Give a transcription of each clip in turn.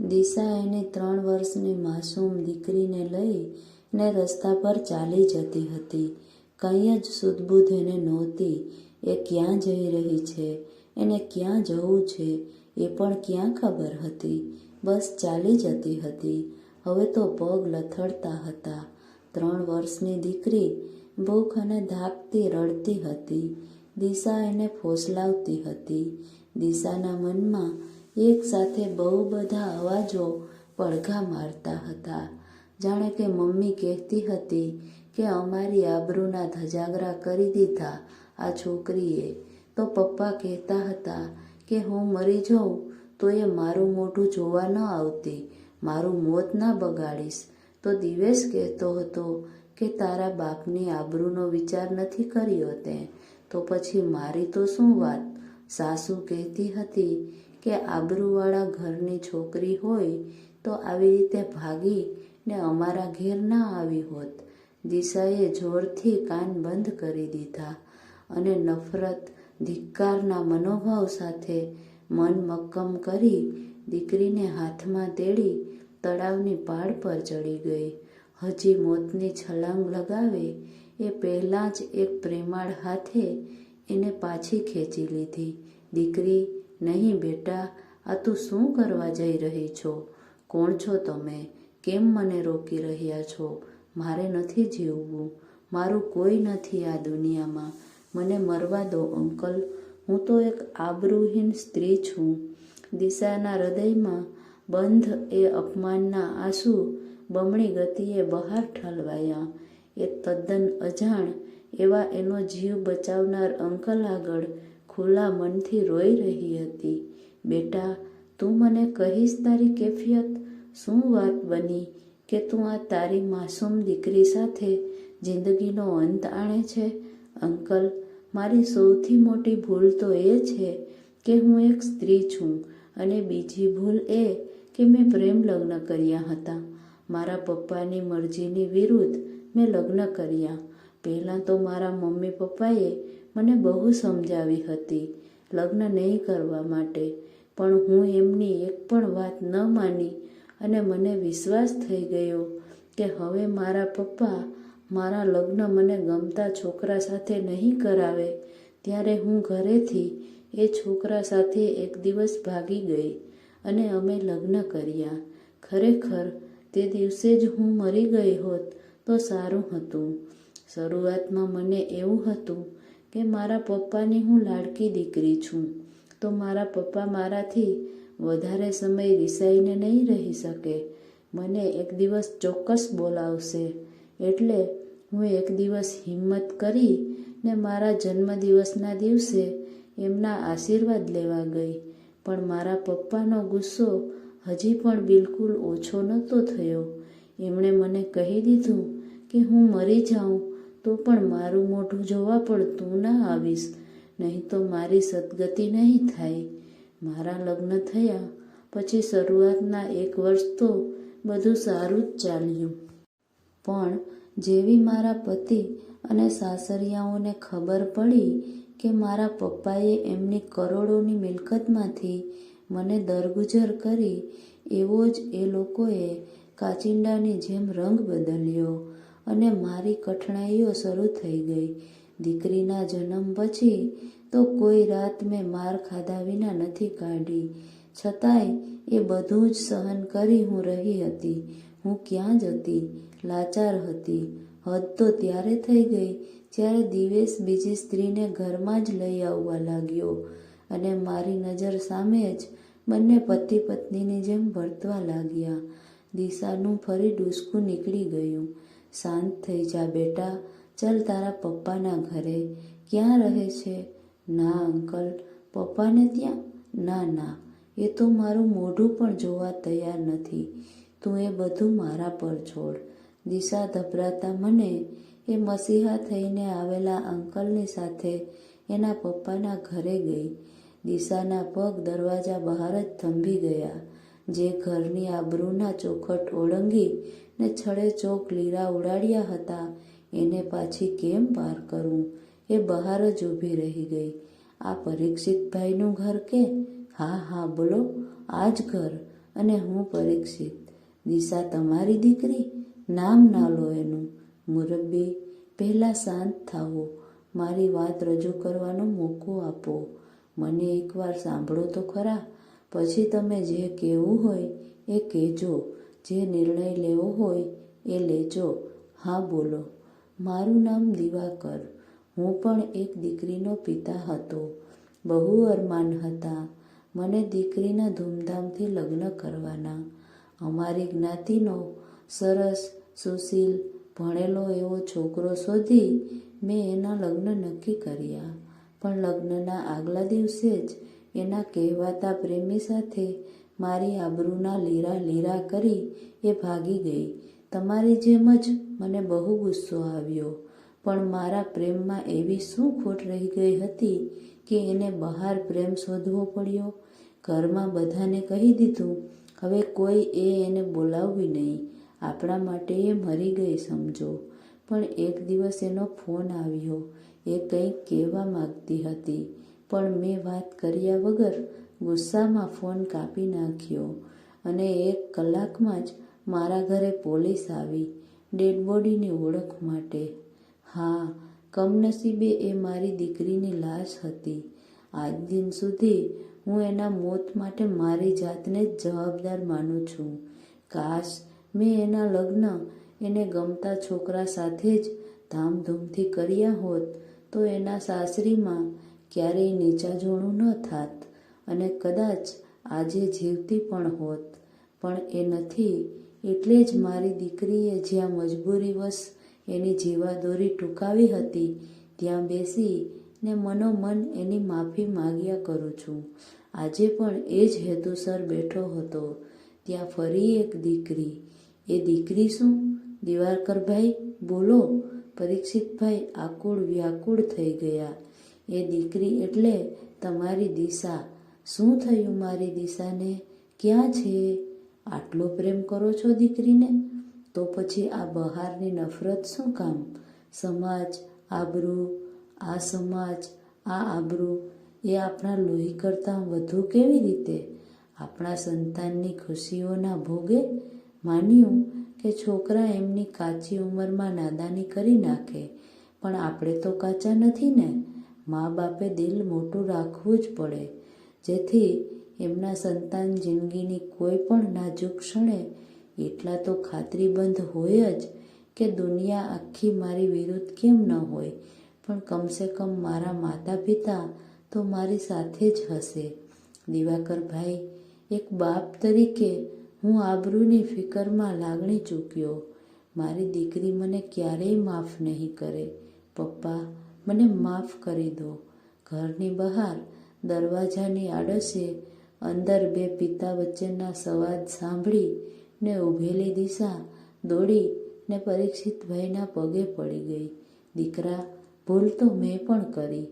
દિશા એની ત્રણ વર્ષની માસૂમ દીકરીને લઈ ને રસ્તા પર ચાલી જતી હતી. કંઈ જ સુદબુદ્ધ એને નહોતી. એ ક્યાં જઈ રહી છે? એને ક્યાં જવું છે? એ પણ ક્યાં ખબર હતી? બસ ચાલી જતી હતી. હવે તો પગ લથડતા હતા. ત્રણ વર્ષની દીકરી ભૂખ અને ધાકતી રડતી હતી. દિશા એને ફોસલાવતી હતી. દિશાના મનમાં એક સાથે બહુ બધા અવાજો પડઘા મારતા હતા. જાણે કે મમ્મી કહેતી હતી કે અમારી આબરૂના ધજાગરા કરી દીધા આ છોકરીએ. તો પપ્પા કહેતા હતા કે હું મરી જાઉં તો એ મારું મોઢું જોવા ન આવતી, મારું મોત ના બગાડીશ. તો દિવેશ કહેતો હતો કે તારા બાપની આબરૂનો વિચાર નથી કર્યો તે. તો પછી મારી તો શું વાત? સાસુ કહેતી હતી કે આબરૂવાળા ઘરની છોકરી હોય તો આવી રીતે ભાગી ને અમારા ઘેર ના આવી હોત. દિશાએ જોરથી કાન બંધ કરી દીધા અને નફરત, ધિક્કારના મનોભાવ સાથે મન મક્કમ કરી દીકરીને હાથમાં તેડી તળાવની પાળ પર ચડી ગઈ. હજી મોતની છલાંગ લગાવે એ પહેલાં જ એક પ્રેમાળ હાથે એને પાછી ખેંચી લીધી. દીકરી નહીં બેટા, આ તું શું કરવા જઈ રહી છો? કોણ છો તમે? કેમ મને રોકી રહ્યા છો? મારે નથી જીવવું. મારું કોઈ નથી આ દુનિયામાં. મને મરવા દો, અંકલ. હું તો એક આબરૂહીન સ્ત્રી છું. દિશાના હૃદયમાં બંધ એ અપમાનના આંસુ બમણી ગતિએ બહાર ઠલવાયા. એ તદ્દન અજાણ એવા એનો જીવ બચાવનાર અંકલ આગળ ખુલ્લા મનથી રોઈ રહી હતી. બેટા, તું મને કહીશ તારી કેફિયત? શું વાત બની કે તું આ તારી માસૂમ દીકરી સાથે જિંદગીનો અંત આણે છે? અંકલ, મારી સૌથી મોટી ભૂલ તો એ છે કે હું એક સ્ત્રી છું અને બીજી ભૂલ એ કે મેં પ્રેમ લગ્ન કર્યા હતા. મારા પપ્પાની મરજીની વિરુદ્ધ મેં લગ્ન કર્યા. પહેલાં તો મારા મમ્મી પપ્પાએ મને બહુ સમજાવી હતી લગ્ન નહીં કરવા માટે, પણ હું એમની એક પણ વાત ન માની અને મને વિશ્વાસ થઈ ગયો કે હવે મારા પપ્પા મારા લગ્ન મને ગમતા છોકરા સાથે નહીં કરાવે, ત્યારે હું ઘરેથી એ છોકરા સાથે એક દિવસ ભાગી ગઈ અને અમે લગ્ન કર્યા. ખરેખર તે દિવસે જ હું મરી ગઈ હોત તો સારું હતું. શરૂઆતમાં મને એવું હતું કે મારા પપ્પાની હું લાડકી દીકરી છું. તો મારા પપ્પા મારાથી વધારે સમય રિસાઈને નહીં રહી શકે. મને એક દિવસ ચોક્કસ બોલાવશે. એટલે હું એક દિવસ હિંમત કરી ને મારા જન્મદિવસના દિવસે એમના આશીર્વાદ લેવા ગઈ. પણ મારા પપ્પાનો ગુસ્સો હજી પણ બિલકુલ ઓછો નહોતો થયો. એમણે મને કહી દીધું કે હું મરી જાઉં તો પણ મારું મોઢું જોવા પણ તું ના આવીશ. નહીં તો મારી સદગતિ નહીં થાય. મારા લગ્ન થયા, પછી શરૂઆતના એક વર્ષ તો બધું સારું જ ચાલ્યું. પણ જેવી મારા પતિ અને સાસરિયાઓને ખબર પડી કે મારા પપ્પાએ એમની કરોડોની મિલકતમાંથી મને દરગુજર કરી, એવો જ એ લોકોએ કાચિંડાની જેમ રંગ બદલ્યો. અને મારી કઠણાઈઓ શરૂ થઈ ગઈ. દીકરીના જન્મ પછી તો કોઈ રાત મેં માર ખાધા વિના નથી કાઢી. છતાંય એ બધું જ સહન કરી હું રહી હતી. હું ક્યાં જ હતી લાચાર હતી. હદ તો ત્યારે થઈ ગઈ જ્યારે દિવેશ બીજી સ્ત્રીને ઘરમાં જ લઈ આવવા લાગ્યો અને મારી નજર સામે જ બંને પતિ પત્નીની જેમ વર્તવા લાગ્યા. દિશાનું ફરી ડૂસકું નીકળી ગયું. શાંત થઈ જા બેટા, ચાલ તારા પપ્પાના ઘરે. ક્યાં રહે છે? ના, અંકલ, પપ્પાને ત્યાં? ના ના, એ તો મારું મોઢું પણ જોવા તૈયાર નથી. તું એ બધું મારા પર છોડ. દિશા ધબરાતા મને એ મસીહા થઈને આવેલા અંકલની સાથે એના પપ્પાના ઘરે ગઈ. દિશાના પગ દરવાજા બહાર જ થંભી ગયા. જે ઘરની આબરૂના ચોખટ ઓળંગી ને છડે ચોક લીરા ઉડાડ્યા હતા, એને પાછી કેમ પાર કરું? એ બહાર જ ઊભી રહી ગઈ. આ પરીક્ષિતભાઈનું ઘર કે? હા હા, બોલો, આ જ ઘર. અને હું પરીક્ષિત. દિશા તમારી દીકરી? નામ ના લો એનું. મુરબ્બી, પહેલાં શાંત થાવો મારી વાત રજૂ કરવાનો મોકો આપો. મને એકવાર સાંભળો તો ખરા. પછી તમે જે કહેવું હોય એ કહેજો. જે નિર્ણય લેવો હોય એ લેજો. હા, બોલો. મારું નામ દિવાકર. હું પણ એક દીકરીનો પિતા હતો. બહુ અરમાન હતા. મને દીકરીના ધૂમધામથી લગ્ન કરવાના. અમારી જ્ઞાતિનો સરસ, સુશીલ, ભણેલો એવો છોકરો શોધી મેં એના લગ્ન નક્કી કર્યા. પણ લગ્નના આગલા દિવસે જ એના કહેવાતા પ્રેમી સાથે મારી આબરૂના લીરા લીરા કરી એ ભાગી ગઈ. તમારી જેમ જ મને બહુ ગુસ્સો આવ્યો, પણ મારા પ્રેમમાં એવી શું ખોટ રહી ગઈ હતી કે એને બહાર પ્રેમ શોધવો પડ્યો? ઘરમાં બધાને કહી દીધું, હવે કોઈ એ એને બોલાવવી નહીં. આપણા માટે એ મરી ગઈ સમજો. પણ એક દિવસ એનો ફોન આવ્યો, એ કંઈક કહેવા માગતી હતી. પણ મેં વાત કર્યા વગર ગુસ્સામાં ફોન કાપી નાખ્યો અને એક કલાકમાં જ મારા ઘરે પોલીસ આવી ડેડ બોડીની ઓળખ માટે. હા, કમનસીબે એ મારી દીકરીની લાશ હતી. આજ દિન સુધી હું એના મોત માટે મારી જાતને જ જવાબદાર માનું છું. કાશ મેં એના લગ્ન એને ગમતા છોકરા સાથે જ ધામધૂમથી કર્યા હોત તો એના સાસરીમાં ક્યારેય નીચાજોણું ન થાત અને કદાચ આજે જીવતી પણ હોત. પણ એ નથી, એટલે જ મારી દીકરીએ જ્યાં મજબૂરીવશ એની જીવાદોરી ટૂંકાવી હતી, ત્યાં બેસી ને મનોમન એની માફી માગ્યા કરું છું. આજે પણ એ જ હેતુસર બેઠો હતો. ત્યાં ફરી એક દીકરી. એ દીકરી શું? દિવારકરભાઈ બોલો. પરીક્ષિતભાઈ આકુળ વ્યાકુળ થઈ ગયા. એ દીકરી એટલે તમારી દિશા. શું થયું મારી દિશાને? ક્યાં છે? આટલો પ્રેમ કરો છો દીકરીને? તો પછી આ બહારની નફરત શું કામ? સમાજ, આબરૂ, આ સમાજ, આ આબરૂ, એ આપણા લોહી કરતાં વધુ કેવી રીતે? આપણા સંતાનની ખુશીઓના ભોગે? માન્યું કે છોકરા એમની કાચી ઉંમરમાં નાદાની કરી નાખે. પણ આપણે તો કાચા નથી ને? મા બાપે દિલ મોટું રાખવું જ પડે. જેથી એમના સંતાન જિંદગીની કોઈ પણ નાજુક ક્ષણે એટલા તો ખાતરીબંધ હોય જ કે દુનિયા આખી મારી વિરુદ્ધ કેમ ન હોય. પણ કમસે કમ મારા માતા પિતા તો મારી સાથે જ હશે. દિવાકરભાઈ, એક બાપ તરીકે હું આબરૂની ફિકરમાં લાગણી ચૂક્યો. મારી દીકરી મને ક્યારેય માફ નહીં કરે. પપ્પા મને માફ કરી દો. ઘરની બહાર, દરવાજાની આડશે, અંદર બે પિતા વચ્ચેના સંવાદ સાંભળી ને ઊભેલી દિશા દોડી ને પરીક્ષિતભાઈના પગે પડી ગઈ. દીકરા, ભૂલ તો મેં પણ કરી.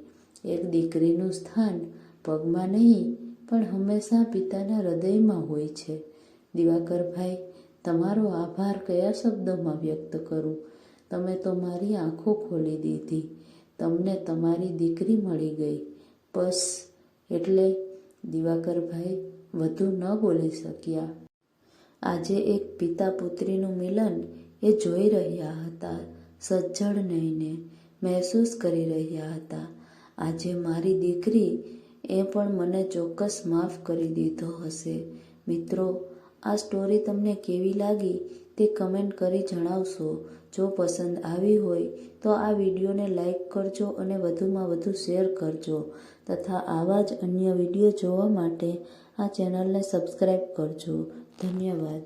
એક દીકરીનું સ્થાન પગમાં નહીં, પણ હંમેશા પિતાના હૃદયમાં હોય છે. દિવાકરભાઈ, તમારો આભાર કયા શબ્દોમાં વ્યક્ત કરું? તમે તો મારી આંખો ખોલી દીધી. તમને તમારી દીકરી મળી ગઈ. બસ એટલે દિવાકરભાઈ વધુ ન બોલી શક્યા. આજે એક પિતા પુત્રીનું મિલન એ જોઈ રહ્યા હતા, સજ્જડ નહીંને મહેસૂસ કરી રહ્યા હતા. આજે મારી દીકરી એ પણ મને ચોક્કસ માફ કરી દીધો હશે. મિત્રો, આ સ્ટોરી તમને કેવી લાગી? તે કમેન્ટ કરી જણાવશો. જો પસંદ આવી હોય તો આ વિડીયોને લાઈક કરજો અને વધુમાં વધુ શેર કરજો. તથા આવા જ અન્ય વીડિયો જોવા માટે આ ચેનલને સબસ્ક્રાઈબ કરજો. ધન્યવાદ.